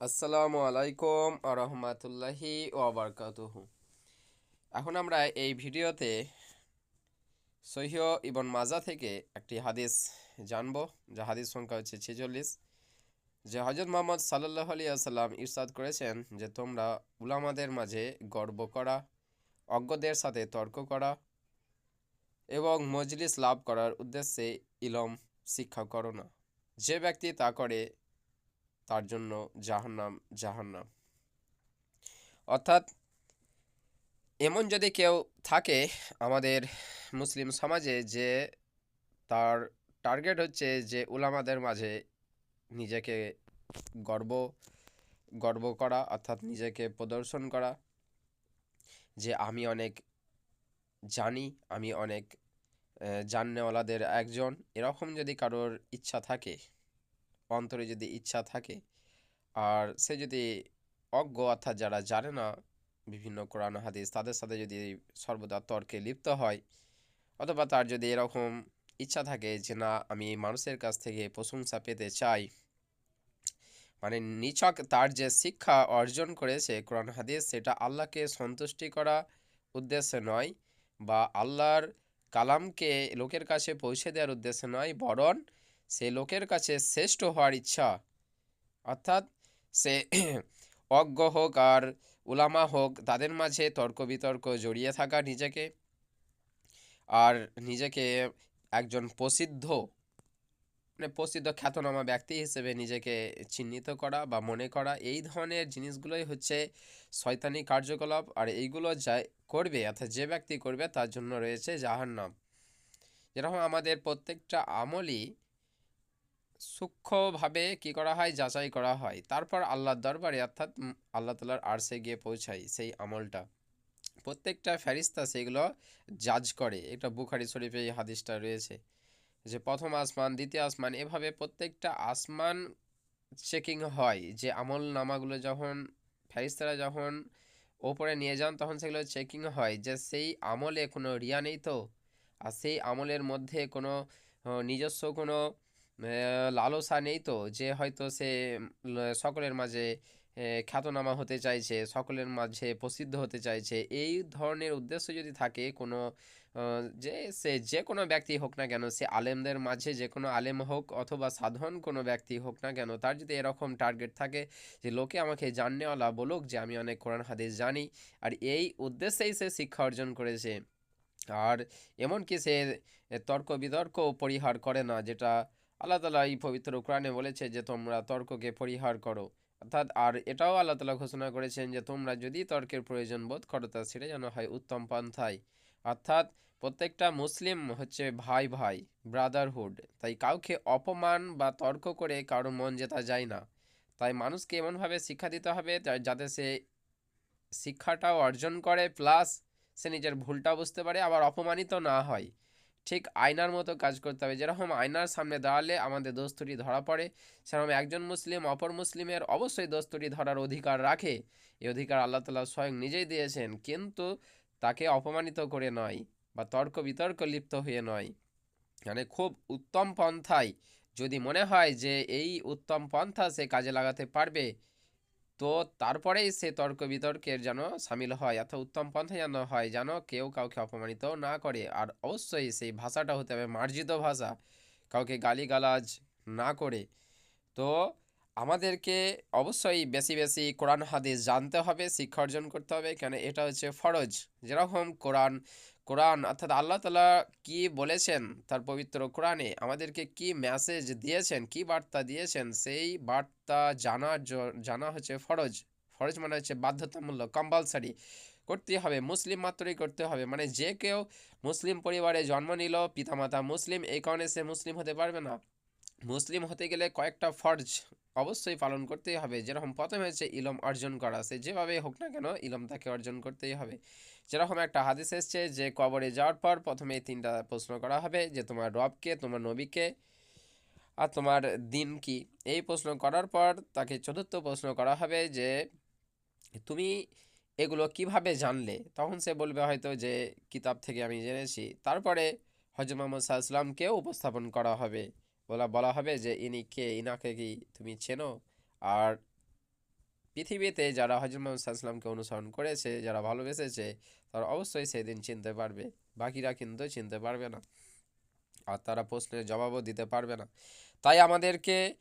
আসসালামু আলাইকুম আরহামাতুল্লাহি ওয়াবারকাতুহ এখন আমরা এই ভিডিওতে সহিহ ইবন মাজা থেকে একটি হাদিস জানব, যা হাদিস সংখ্যা হচ্ছে ছেচল্লিশ। যে হজরত মোহাম্মদ সাল্লাহ আলী আসাল্লাম ইরশাদ করেছেন যে তোমরা উলামাদের মাঝে গর্ব করা, অজ্ঞদের সাথে তর্ক করা এবং মজলিস লাভ করার উদ্দেশ্যে ইলম শিক্ষা করো না। যে ব্যক্তি তা করে তার জন্য জাহান্নাম জাহান্নাম। অর্থাৎ, এমন যদি কেউ থাকে আমাদের মুসলিম সমাজে যে তার টার্গেট হচ্ছে যে উলামাদের মাঝে নিজেকে গর্ব গর্ব করা, অর্থাৎ নিজেকে প্রদর্শন করা, যে আমি অনেক জানি, আমি অনেক জাননেওয়ালাদের একজন, এরকম যদি কারোর ইচ্ছা থাকে অন্তরে যদি ইচ্ছা থাকে। আর সে যদি অজ্ঞ অর্থাৎ যারা জানে না বিভিন্ন কোরআন হাদিস, তাদের সাথে যদি সর্বদা তর্কে লিপ্ত হয় অথবা তার যদি এরকম ইচ্ছা থাকে যে, না, আমি মানুষের কাছ থেকে প্রশংসা পেতে চাই। মানে নিছক তার যে শিক্ষা অর্জন করেছে কোরআন হাদিস, সেটা আল্লাহকে সন্তুষ্টি করা উদ্দেশ্যে নয় বা আল্লাহর কালামকে লোকের কাছে পৌঁছে দেওয়ার উদ্দেশ্যে নয়, বরং সে লোকের কাছে শ্রেষ্ঠ হওয়ার ইচ্ছা। অর্থাৎ সে অজ্ঞ হোক আর উলামা হোক, তাদের মাঝে তর্ক বিতর্ক জড়িয়ে থাকা নিজেকে আর নিজেকে একজন প্রসিদ্ধ মানে প্রসিদ্ধ খ্যাতনামা ব্যক্তি হিসেবে নিজেকে চিহ্নিত করা বা মনে করা, এই ধরনের জিনিসগুলোই হচ্ছে শয়তানি কার্যকলাপ। আর এইগুলো যা করবে, অর্থাৎ যে ব্যক্তি করবে, তার জন্য রয়েছে জাহান্নাম। যেরকম আমাদের প্রত্যেকটা আমলই সূক্ষ্মভাবে কি করা হয়? যাচাই করা হয়। তারপর আল্লাহর দরবারে অর্থাৎ আল্লাহ তালার আরসে গিয়ে পৌঁছাই সেই আমলটা। প্রত্যেকটা ফেরিস্তা সেগুলো জাজ করে। এটা বুখারি শরীফে এই হাদিসটা রয়েছে যে, প্রথম আসমান, দ্বিতীয় আসমান, এভাবে প্রত্যেকটা আসমান চেকিং হয় যে আমল নামাগুলো যখন ফেরিস্তারা যখন ওপরে নিয়ে যান, তখন সেগুলো চেকিং হয় যে, সেই আমলে কোনো রিয়া নেই তো? আর সেই আমলের মধ্যে কোনো নিজস্ব কোনো লালসা নেই তো? যে হয়তো সে সকলের মাঝে খ্যাতনামা হতে চাইছে, সকলের মাঝে প্রসিদ্ধ হতে চাইছে, এই ধরনের উদ্দেশ্য যদি থাকে কোনো যে সে যে কোনো ব্যক্তি হোক না কেন, সে আলেমদের মাঝে যে কোনো আলেম হোক অথবা সাধারণ কোনো ব্যক্তি হোক না কেন, তার যদি এরকম টার্গেট থাকে যে, লোকে আমাকে জাননেওয়ালা বলুক যে, আমি অনেক কোরআন, হাদিস জানি। আর এই উদ্দেশ্যেই সে শিক্ষা অর্জন করেছে। আর এমনকি সে তর্ক বিতর্ক পরিহার করে না, যেটা আল্লাহ তালা এই পবিত্র কোরআনে বলেছে যে তোমরা তর্ককে পরিহার করো। অর্থাৎ, আর এটাও আল্লাহ তালা ঘোষণা করেছেন যে তোমরা যদি তর্কের প্রয়োজন বোধ করো, তা সেটা যেন হয় উত্তম পন্থায়। অর্থাৎ, প্রত্যেকটা মুসলিম হচ্ছে ভাই ভাই ব্রাদারহুড তাই কাউকে অপমান বা তর্ক করে কারও মন জেতা যায় না। তাই মানুষকে এমনভাবে শিক্ষা দিতে হবে যাতে সে শিক্ষাটাও অর্জন করে প্লাস সে নিজের ভুলটা বুঝতে পারে, আবার অপমানিত না হয়। ঠিক আয়নার মতো কাজ করতে হবে। যেরকম আয়নার সামনে দাঁড়ালে আমাদের দোস্তুটি ধরা পড়ে, সেরকম একজন মুসলিম অপর মুসলিমের অবশ্যই দোস্তুটি ধরার অধিকার রাখে। এই অধিকার আল্লাহ তালা স্বয়ং নিজেই দিয়েছেন, কিন্তু তাকে অপমানিত করে নয় বা তর্ক বিতর্ক লিপ্ত হয়ে নয়। মানে খুব উত্তম পন্থায় যদি মনে হয় যে এই উত্তম পন্থা সে কাজে লাগাতে পারবে তো তারপরেই সে তর্ক বিতর্কের যেন সামিল হয় অর্থাৎ উত্তম পন্থা যেন হয়, যেন কেউ কাউকে অপমানিত না করে। আর অবশ্যই সেই ভাষাটা হতে হবে মার্জিত ভাষা, কাউকে গালিগালাজ না করে। তো আমাদেরকে অবশ্যই বেশি বেশি কোরআন, হাদিস জানতে হবে, শিক্ষা অর্জন করতে হবে। কেন? এটা হচ্ছে ফরজ। যেরকম কোরআন কোরআন অর্থাৎ আল্লাহ তালা কি বলেছেন তার পবিত্র কোরআনে, আমাদেরকে কি মেসেজ দিয়েছেন, কি বার্তা দিয়েছেন, সেই বার্তা জানার জানা হচ্ছে ফরজ। ফরজ মানে হচ্ছে বাধ্যতামূলক কম্পালসারি করতে হবে, মুসলিম মাত্রই করতে হবে। মানে যে কেউ মুসলিম পরিবারে জন্ম নিল, পিতামাতা মুসলিম, এই কারণে সে মুসলিম হতে পারবে না। মুসলিম হতে গেলে কয়েকটা ফরজ অবশ্যই পালন করতেই হবে। যেরকম প্রথমে হচ্ছে ইলম অর্জন করা সে যেভাবে হোক না কেন ইলম তাকে অর্জন করতেই হবে। যেরকম একটা হাদিস এসছে যে, কবরে যাওয়ার পর প্রথমে তিনটা প্রশ্ন করা হবে যে, তোমার রবকে, তোমার নবীকে আর তোমার দিন কি? এই প্রশ্ন করার পর তাকে চতুর্থ প্রশ্ন করা হবে যে, তুমি এগুলো কীভাবে জানলে? তখন সে বলবে হয়তো যে, কিতাব থেকে আমি জেনেছি। তারপরে হজর মোহাম্মদ সাল্লামকেও উপস্থাপন করা হবে। বলা বলা হবে যে ইনি কে, ইনাকে কি তুমি চেনো? আর পৃথিবীতে যারা হজরত মোহাম্মদ সাল্লামকে অনুসরণ করেছে, যারা ভালোবেসেছে, তারা অবশ্যই সেদিন চিনতে পারবে। বাকিরা কিন্তু চিনতে পারবে না। আর তারা প্রশ্নের জবাবও দিতে পারবে না। তাই আমাদেরকে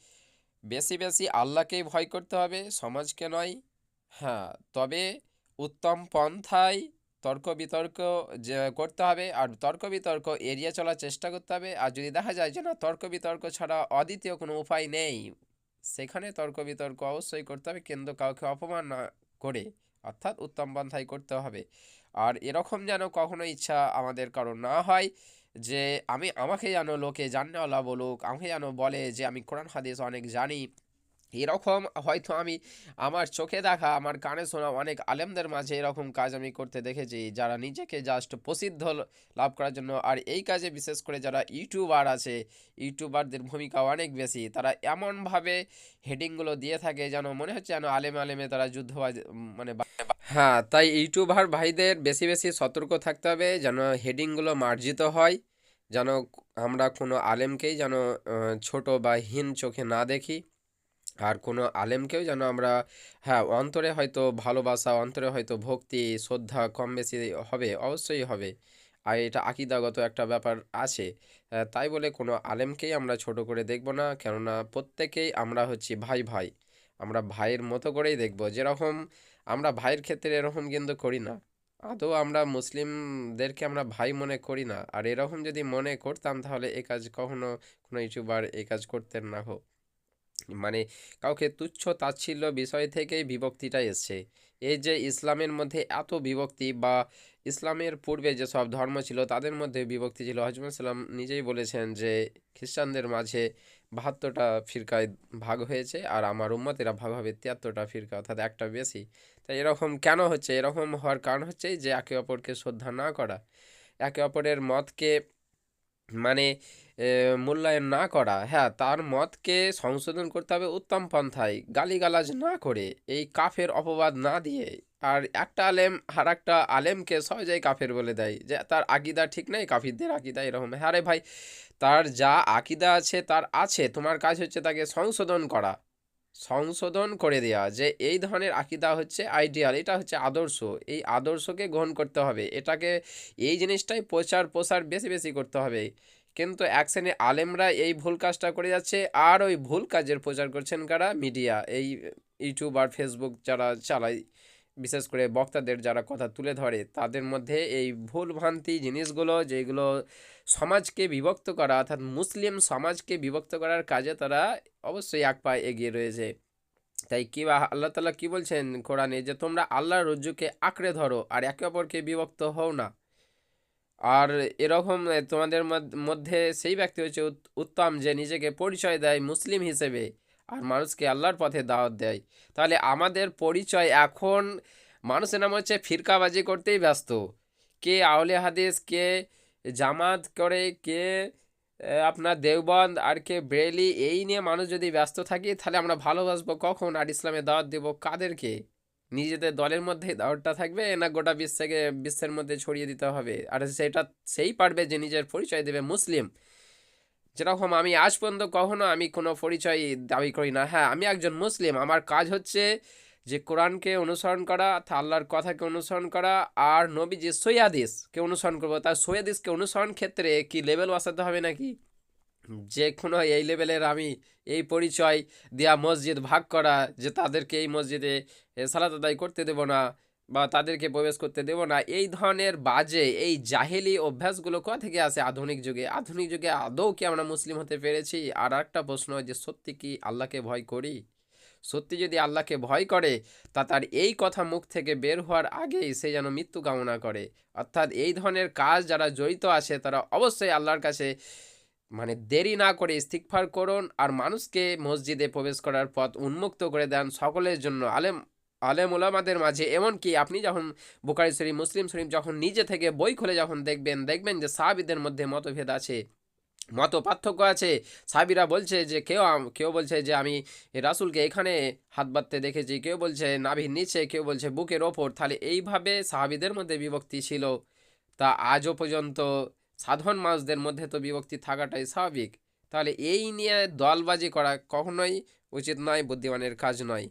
বেশি বেশি আল্লাহকেই ভয় করতে হবে, সমাজকে নয়। হ্যাঁ তবে উত্তম পন্থায় তর্ক বিতর্ক যে করতে হবে আর তর্ক বিতর্ক এড়িয়ে চলার চেষ্টা করতে হবে। আর যদি দেখা যায় যে না, তর্ক বিতর্ক ছাড়া অদ্বিতীয় কোনো উপায় নেই, সেখানে তর্ক বিতর্ক অবশ্যই করতে হবে। কিন্তু কাউকে অপমান না করে অর্থাৎ উত্তম পন্থায় করতে হবে। আর এরকম যেন কখনো ইচ্ছা আমাদের কারণ না হয় যে, আমি আমাকে যেন লোকে জাননেওয়ালা বলুক, আমাকে যেন বলে যে, আমি কোরআন, হাদিস অনেক জানি। এরকম হয়তো আমি আমার চোখে দেখা, আমার কানে শোনা অনেক আলেমদের মাঝে এরকম কাজ আমি করতে দেখেছি, যারা নিজেকে জাস্ট প্রসিদ্ধ লাভ করার জন্য। আর এই কাজে বিশেষ করে যারা ইউটিউবার আছে, ইউটিউবারদের ভূমিকা অনেক বেশি। তারা এমনভাবে হেডিংগুলো দিয়ে থাকে যেন মনে হচ্ছে যেন আলেমে আলেমে তারা যুদ্ধ মানে হ্যাঁ তাই ইউটিউবার ভাইদের বেশি বেশি সতর্ক থাকতে হবে যেন হেডিংগুলো মার্জিত হয়, যেন আমরা কোনো আলেমকেই যেন ছোট বা হীন চোখে না দেখি। আর কোনো আলেমকেও যেন আমরা হ্যাঁ অন্তরে হয়তো ভালোবাসা, অন্তরে হয়তো ভক্তি, শ্রদ্ধা কম বেশি হবে, অবশ্যই হবে। আর এটা আকিদাগত একটা ব্যাপার আছে। তাই বলে কোনো আলেমকেই আমরা ছোট করে দেখব না, কেননা প্রত্যেকেই আমরা হচ্ছি ভাই ভাই। আমরা ভাইয়ের মতো করেই দেখব। যেরকম আমরা ভাইয়ের ক্ষেত্রে এরকম কিন্তু করি না। আদৌ আমরা মুসলিমদেরকে আমরা ভাই মনে করি না। আর এরকম যদি মনে করতাম, তাহলে এ কাজ কখনো কোনো ইউটিউবার এই কাজ করতেন না হোক। মানে কাউকে তুচ্ছ তাচ্ছিল্য বিষয় থেকেই বিভক্তিটা এসছে। এই যে ইসলামের মধ্যে এত বিভক্তি বা ইসলামের পূর্বে যেসব ধর্ম ছিল, তাদের মধ্যে বিভক্তি ছিল। হজরত সাল্লাম নিজেই বলেছেন যে, খ্রিস্টানদের মাঝে বাহাত্তরটা ফিরকায় ভাগ হয়েছে আর আমার উম্মতেরা ভাগ হবে তিয়াত্তরটা ফিরকা অর্থাৎ একটা বেশি। তাই এরকম কেন হচ্ছে? এরকম হওয়ার কারণ হচ্ছে যে, একে অপরকে শ্রদ্ধা না করা, একে অপরের মতকে মানে মূল্যায়ন না করা হ্যাঁ তার মতকে সংশোধন করতে হবে উত্তম পন্থায়, গালিগালাজ না করে, এই কাফের অপবাদ না দিয়ে। আর একটা আলেম আর একটা আলেমকে সহজেই কাফের বলে দেয়, যে তার আকিদা ঠিক নেই, কাফিরদের আকিদা এরকম। হ্যাঁ রে ভাই, তার যা আকিদা আছে, তার আছে, তোমার কাজ হচ্ছে তাকে সংশোধন করা। সংশোধন করে দেওয়া যে এই ধরনের আকিদা হচ্ছে আইডিয়াল এটা হচ্ছে আদর্শ। এই আদর্শকে গ্রহণ করতে হবে। এটাকে, এই জিনিসটাই প্রচার প্রসার বেশি বেশি করতে হবে। কিন্তু এক শ্রেণির আলেমরা এই ভুল কাজটা করে যাচ্ছে আর ওই ভুল কাজের প্রচার করছেন কারা? মিডিয়া এই ইউটিউব আর ফেসবুক যারা চালায় বিশেষ করে বক্তাদের যারা কথা তুলে ধরে, তাদের মধ্যে এই ভুল ভ্রান্তি জিনিসগুলো, যেগুলো সমাজকে বিভক্ত করা, অর্থাৎ মুসলিম সমাজকে বিভক্ত করার কাজে তারা অবশ্যই এক পা এগিয়ে রয়েছে। তাই কি বা আল্লাহ তালা কী বলছেন কোরআনে যে, তোমরা আল্লাহর রজ্জুকে আঁকড়ে ধরো আর একে অপরকে বিভক্ত হও না। আর এরকম তোমাদের মধ্যে সেই ব্যক্তি হচ্ছে উত্তম যে নিজেকে পরিচয় দেয় মুসলিম হিসেবে। আর মানুষকে আল্লাহর পথে দাওয়াত দেয়। তাহলে আমাদের পরিচয় এখন মানুষের নাম হচ্ছে ফিরকাবাজি করতেই ব্যস্ত। কে আউলে হাদিস, কে জামাত করে, কে আপনার দেওবন্দ আর কে ব্রেলি এই নিয়ে মানুষ যদি ব্যস্ত থাকি, তাহলে আমরা ভালোবাসবো কখন আর ইসলামে দাওয়াত দেব কাদেরকে? নিজেদের দলের মধ্যেই দাওয়াতটা থাকবে না গোটা বিশ্বকে, বিশ্বের মধ্যে ছড়িয়ে দিতে হবে? আর সেটা, সেই পারবে যে নিজের পরিচয় দেবে মুসলিম। যেরকম আমি আজ পর্যন্ত কখনো আমি কোনো পরিচয় দাবি করি না। হ্যাঁ আমি একজন মুসলিম। আমার কাজ হচ্ছে যে কোরআনকে অনুসরণ করা আল্লাহর কথাকে অনুসরণ করা আর নবী যে সৈয়াদিসকে অনুসরণ করব। তার সৈয়াদিসকে অনুসরণ ক্ষেত্রে কি লেভেল বসাতে হবে নাকি? যে কোনো এই লেভেলের আমি এই পরিচয় দেয়া মসজিদ ভাগ করা, যে তাদেরকে এই মসজিদে সালাত আদায় করতে দেব না বা তাদেরকে প্রবেশ করতে দেব না। এই ধরনের বাজে, এই জাহেলি অভ্যাসগুলো কোথা থেকে আসে আধুনিক যুগে? আধুনিক যুগে আদৌ কি আমরা মুসলিম হতে পেরেছি? আর একটা প্রশ্ন, যে সত্যি কি আল্লাহকে ভয় করি? সত্যি যদি আল্লাহকে ভয় করে, তা তার এই কথা মুখ থেকে বের হওয়ার আগেই সে যেন মৃত্যু কামনা করে। অর্থাৎ এই ধরনের কাজ যারা জড়িত আছে, তারা অবশ্যই আল্লাহর কাছে মানে দেরি না করে ইস্তিগফার করুন। আর মানুষকে মসজিদে প্রবেশ করার পথ উন্মুক্ত করে দেন সকলের জন্য। আলেম আলেম ওলামাদের মাঝে, এমনকি আপনি যখন বুখারি শরীফ, মুসলিম শরীফ যখন নিজে থেকে বই খুলে যখন দেখবেন দেখবেন যে সাহাবিদের মধ্যে মতভেদ আছে মত পার্থক্য আছে। সাহাবিরা বলছে যে, কেউ কেউ বলছে যে, আমি রাসূলকে এখানে হাত বাঁধতে দেখেছি। কেউ বলছে নাভির নিচে, কেউ বলছে বুকের ওপর। তাহলে এইভাবে সাহাবিদের মধ্যে বিভক্তি ছিল। তা আজও পর্যন্ত সাধারণ মানুষদের মধ্যে তো বিভক্তি থাকাটাই স্বাভাবিক। তাহলে এই নিয়ে দলবাজি করা কখনোই উচিত নয়, বুদ্ধিমানের কাজ নয়।